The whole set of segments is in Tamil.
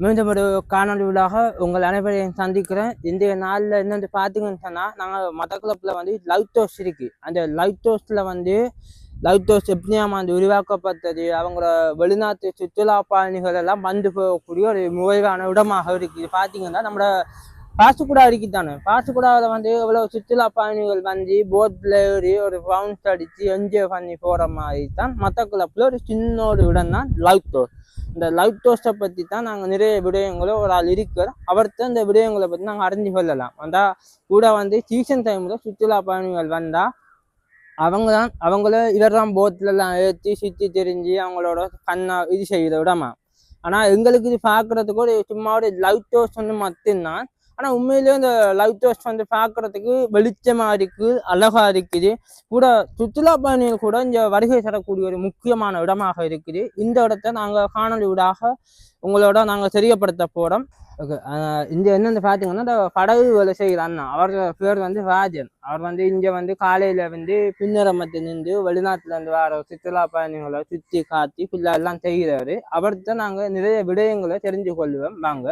மீண்டும் ஒரு காணொலி விழாக உங்கள் அனைவரையும் சந்திக்கிறேன். இந்த நாளில் என்னென்னு பார்த்தீங்கன்னு சொன்னால் நாங்கள் மத கிளப்பில் வந்து லைட் ஹவுஸ் இருக்கு. அந்த லைட் ஹவுஸில் வந்து லைட் ஹவுஸ் எப்படியாம அந்த உருவாக்கப்பட்டது அவங்களோட வெளிநாட்டு சுற்றுலா பயணிகள் எல்லாம் வந்து போகக்கூடிய ஒரு முறைவான இடமாக இருக்குது பார்த்தீங்கன்னா நம்மளோட பாசுக்குடா இருக்கு தானே. பாசுக்குடாவில் வந்து எவ்வளோ சுற்றுலா பயணிகள் வந்து போட்டில் ஏறி ஒரு ரவுண்ட்ஸ் அடித்து என்ஜாய் பண்ணி போகிற மாதிரி தான் மற்ற கிளப்பில் ஒரு சின்ன ஒரு இடம் தான் லைட் ஹவுஸ் இந்த லவ் ஹவுஸை பற்றி தான் நாங்கள் நிறைய விடயங்களோ ஒரு ஆள் இருக்கிறோம் அவர்கிட்ட இந்த விடயங்களை பற்றி நாங்கள் அறிஞ்சு கொள்ளலாம். வந்தால் கூட வந்து சீசன் டைமில் சுற்றுலா பயணிகள் வந்தால் அவங்க தான் அவங்கள இவர் தான் போட்லலாம் ஏற்றி சுற்றி தெரிஞ்சு அவங்களோட கண்ணா இது செய்கிற விடமா ஆனால் எங்களுக்கு இது பார்க்குறதுக்கு ஒரு சும்மா ஒரு லைட் ஹவுஸ் வந்து மட்டும்தான். ஆனால் உண்மையிலேயே இந்த லைட் டோஸ்ட் வந்து பார்க்குறதுக்கு வெளிச்சமாக இருக்குது அழகாக இருக்குது. கூட சுற்றுலா பயணிகள் கூட இங்கே வருகை தரக்கூடிய ஒரு முக்கியமான இடமாக இருக்குது. இந்த இடத்த நாங்கள் காணொலி ஊடாக உங்களோட நாங்கள் தெரியப்படுத்த போகிறோம் ஓகே இங்கே என்னென்னு பார்த்தீங்கன்னா இந்த படகு வேலை செய்கிற அண்ணா. அவர் பேர் வந்து ராஜன். அவர் வந்து இங்கே வந்து காலையில் வந்து பின்னரமத்து நின்று வெளிநாட்டுல இருந்து வர சுற்றுலா பயணிகளை சுற்றி காத்தி ஃபுல்லாக எல்லாம் செய்கிறாரு அவர்கிட்ட நாங்கள் நிறைய விடயங்களை தெரிஞ்சு கொள்வோம் வாங்க.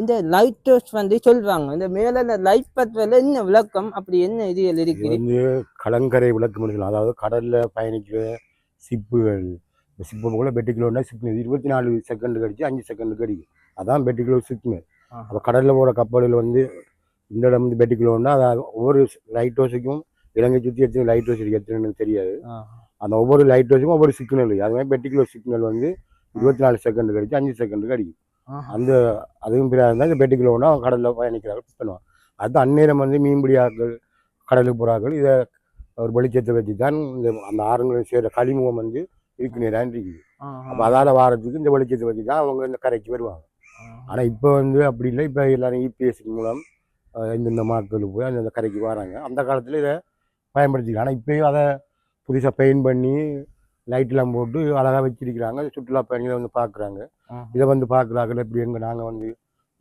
இந்த லைட் ஹவுஸ் வந்து சொல்றாங்க. இந்த மேல இந்த லைட் பற்றல என்ன விளக்கம்? அப்படி என்ன இது இருக்குது வந்து கலங்கரை விளக்கு முடிக்கலாம் அதாவது கடல்ல பயணிக்கிற சிப்புகள். சிப்பு போல பெட்டிக்கிலோன்னா சிப்பு. இருபத்தி நாலு செகண்ட் கடிச்சு அஞ்சு செகண்ட் கடிக்கும். அதான் பெட்டிக்கிலோ சிக்னல் ஆஹா. அப்போ கடலில் போகிற கப்பலில் வந்து இந்த இடம் வந்து பெட்டிக்கிலோன்னா அது ஒவ்வொரு லைட் ஹவுஸுக்கும் இலங்கை சுற்றி எத்தனை லைட் ஹவுஸ் இருக்கு எத்தனைன்னு தெரியாது. அந்த ஒவ்வொரு லைட் ஹவுஸுக்கும் ஒவ்வொரு சிக்னல் இருக்குது அது மாதிரி பெட்டிக்குலர் சிக்னல் வந்து இருபத்தி நாலு செகண்ட் கடிச்சு அஞ்சு செகண்ட் கடிக்கும். அந்த அதுவும் பிறகு இருந்தால் இந்த பெட்டிக்குலோன்னா கடலில் பயணிக்கிறார்கள் பண்ணுவாங்க. அது அந்நேரம் வந்து மீன்பிடியாக்கள் கடலுக்கு போகிறார்கள் இதை ஒரு வெளிச்சத்தை வச்சு தான் இந்த அந்த ஆறுங்களை சேர்ற களிமுகம் வந்து இருக்கு நேரம் இருக்குது அப்போ அதால் வாரத்துக்கு இந்த வெளிச்சத்தை வச்சு தான் அவங்க இந்த கரைக்கு வருவாங்க. ஆனால் இப்போ வந்து அப்படி இல்லை. இப்போ எல்லாரும் இபிஎஸ் மூலம் அஹ், இந்தந்த மாக்களுக்கு போய் அந்தந்த கரைக்கு வராங்க. அந்த காலத்தில் இதை பயன்படுத்திக்கலாம். ஆனால் இப்போயும் அதை புதுசாக பெயிண்ட் பண்ணி லைட்லாம் போட்டு அழகாக வச்சிருக்கிறாங்க. சுற்றுலா பயணிகளை வந்து பார்க்குறாங்க. இதை வந்து பார்க்குறாங்க இப்படி எங்கே நாங்கள் வந்து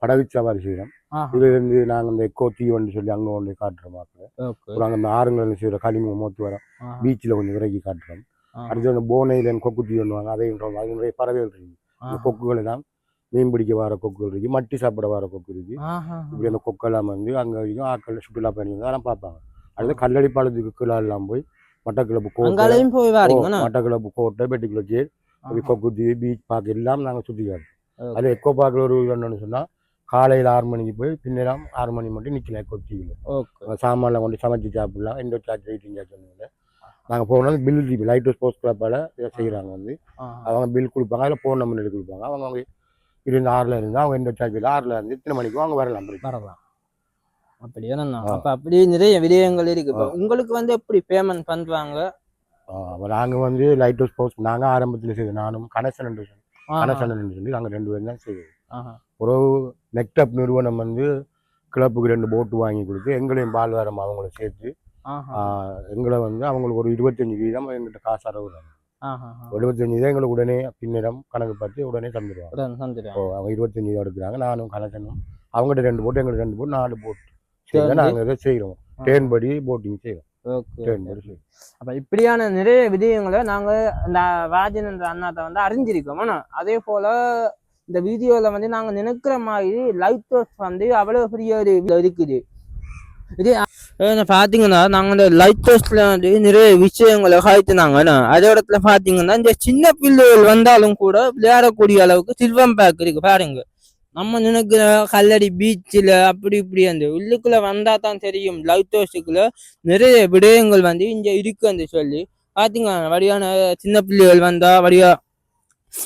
படகு சவாரி செய்கிறோம் இதுல இருந்து நாங்கள் இந்த எக்கோ தீவன்னு சொல்லி அங்கே ஒன்று காட்டுறோம் அப்புறம் அங்கே இந்த ஆறுங்களில் செய்கிற களிமுகம் மோத்து வரோம் பீச்சில் கொஞ்சம் விறகி காட்டுறோம். அடுத்து அந்த போனையில் கொக்கு தீ பண்ணுவாங்க அதையும் அது நிறைய பறவைகள் இருக்குது இந்த கொக்குகள் எல்லாம் மீன் பிடிக்க வர கொக்குகள் இருக்குது மட்டி சாப்பிட வர கொக்கு இருக்குது இப்படி அந்த கொக்கெல்லாம் வந்து அங்கே வரைக்கும் ஆட்கள் சுற்றுலா பயணிகள் அதெல்லாம் பார்ப்பாங்க. அடுத்து கல்லடி பாலத்துக்கு கீழே எல்லாம் போய் மட்டக்கிளப்பு கோட்டை. போய் மட்டக்கிளப்பு கோட்டை பெட்டிக்குள்ள கேட் கொக்குத்தி பீச் பார்க் எல்லாம் நாங்கள் சுற்றி காட்டுறோம். அது எக்கோ பார்க்கில் ஒரு என்னன்னு சொன்னால் காலையில் ஆறு மணிக்கு போய் பின்னரம் ஆறு மணி மட்டும் நிற்கலாம் எக்கோ தீவில் ஓகே. சாமான்லாம் கொண்டு சமைச்சு சாப்பிடலாம் எந்த சார்ஜ் வெயிட்டிங் சார்ஜ் ஒன்றும் நாங்கள் போனோம் பில் ஜிபி லைட் ஸ்போர்ட்ஸ் கிளப்பால் இதை செய்கிறாங்க வந்து. அவங்க பில் கொடுப்பாங்க அதில் ஃபோன் நம்பர் எடுத்து கொடுப்பாங்க. அவங்க அவங்க இருந்து ஆறில் இருந்தால் அவங்க எந்த சார்ஜ் ஆறில் இருந்து இத்தனை மணிக்கும் அவங்க வரலாம். வரலாம். ஆ. அப்ப அப்படி நிறைய விடயங்கள் இருக்கு. உங்களுக்கு வந்து எப்படி பேமெண்ட் பண்றாங்க? நாங்கள் வந்து லைட் ஸ்போர்ட்ஸ் நாங்கள் ஆரம்பத்தில் செய்தோம் நானும் கனெக்ஷன் கனெக்ஷன் சொல்லி நாங்கள் ரெண்டு பேரும் தான் செய்வோம் ஒரு நெக்டப் நிறுவனம் வந்து கிளப்புக்கு ரெண்டு போட்டு வாங்கி கொடுத்து எங்களையும் பால்வாரம் அவங்கள சேர்த்து எங்களை வந்து அவங்களுக்கு ஒரு இருபத்தஞ்சு வீதம் எங்கள்கிட்ட காசு அறவுறாங்க. எழுபத்தஞ்சு வீதம் எங்களுக்கு உடனே பின்னிடம் கணக்கு பார்த்து உடனே தந்துடுவாங்க. அவங்க இருபத்தஞ்சு வீதம் எடுக்கிறாங்க. நானும் கணக்கனும் அவங்ககிட்ட ரெண்டு போட்டு எங்களுக்கு ரெண்டு போட்டு நாலு போட்டு நாங்கள் இதை செய்கிறோம். டேன் படி போட்டிங் செய்கிறோம் அப்ப இப்படியான நிறைய விடயங்களை நாங்க இந்த ராஜன் என்ற அண்ணாத்த வந்து அறிஞ்சிருக்கோம். ஆனா அதே போல இந்த வீடியோல வந்து நாங்க நினைக்கிற மாதிரி லைட் ஹவுஸ் வந்து அவ்வளவு பெரிய ஒரு இருக்குது. இது அஹ் பாத்தீங்கன்னா நாங்க இந்த லைட் ஹவுஸ்ல வந்து நிறைய விஷயங்களை காய்ச்சினாங்க அதே இடத்துல பாத்தீங்கன்னா இந்த சின்ன பிள்ளைகள் வந்தாலும் கூட விளையாடக்கூடிய அளவுக்கு சில்வம் பேக் இருக்கு பாருங்க. நம்ம நினைக்கிற கல்லடி பீச்சில் அப்படி இப்படி அந்த உள்ளுக்குள்ள வந்தால் தான் தெரியும் லவ் ஹவுஸுக்குள்ள நிறைய விடயங்கள் வந்து இங்க இருக்குன்னு சொல்லி. பார்த்தீங்க வடிவான சின்ன பிள்ளைகள் வந்தா வடிவா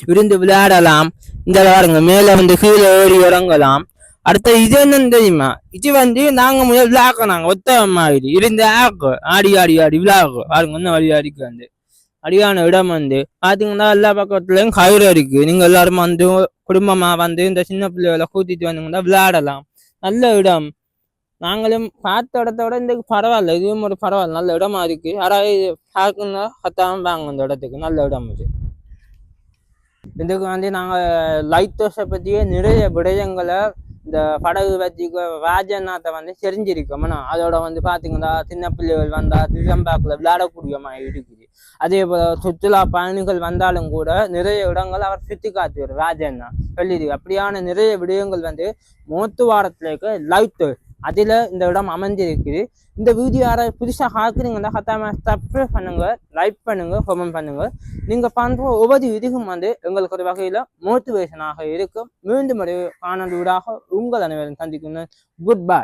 விருந்து விளையாடலாம். இந்த பாருங்க மேல வந்து கீழே ஏறி இறங்கலாம். அடுத்த இது என்னன்னு தெரியுமா? இது வந்து நாங்க முதல் நாங்க ஒத்த மாதிரி இருந்து ஆக்கு. ஆடி ஆடி ஆடி விளாக்கு பாருங்க இன்னும் வழி ஆடிக்கு வந்து. அடியான இடம் வந்து பாத்தீங்கன்னா எல்லா பக்கத்துலயும் கயிறு இருக்கு. நீங்க எல்லாரும் வந்து குடும்பமா வந்து இந்த சின்ன பிள்ளைகளை கூட்டிட்டு வந்தீங்கன்னா விளையாடலாம். நல்ல இடம். நாங்களும் பார்த்த இடத்தோட இந்த பரவாயில்ல. இதுவும் ஒரு பரவாயில்ல. நல்ல இடமா இருக்கு. யாராவது பார்க்கணும்னா கத்தாம வாங்க இந்த இடத்துக்கு. நல்ல இடம் இது. இதுக்கு வந்து நாங்கள் லைட் ஹவுஸை பற்றியே நிறைய விடயங்களை இந்த படகு பற்றி ராஜநாத்தை வந்து தெரிஞ்சிருக்கோம்னா அதோட வந்து பார்த்தீங்கன்னா சின்ன பிள்ளைகள் வந்தால் திருச்சம்பாக்கில் விளையாடக்கூடிய மாதிரி அதே போல சுற்றுலா பயணிகள் வந்தாலும் கூட நிறைய இடங்கள் அவர் சுத்தி காட்டுவார் ராஜண்ணா சொல்லிடு அப்படியான நிறைய விடயங்கள் வந்து மோத்துவாரத்துல இருக்க லைட் அதுல இந்த இடம் அமைஞ்சிருக்குது இந்த வீடியோ யாராவது புதுசாக பார்க்குறீங்கன்னா கத்தாம சப்ஸ்கிரைப் பண்ணுங்க லைக் பண்ணுங்க கமெண்ட் பண்ணுங்க. நீங்க பண்ற ஒவ்வொரு இதுக்கும் வந்து எங்களுக்கு ஒரு வகையில மோட்டிவேஷனாக இருக்கும். மீண்டும் ஒரு காணொலியூடாக உங்கள் அனைவரும் சந்திக்கணும் குட் பை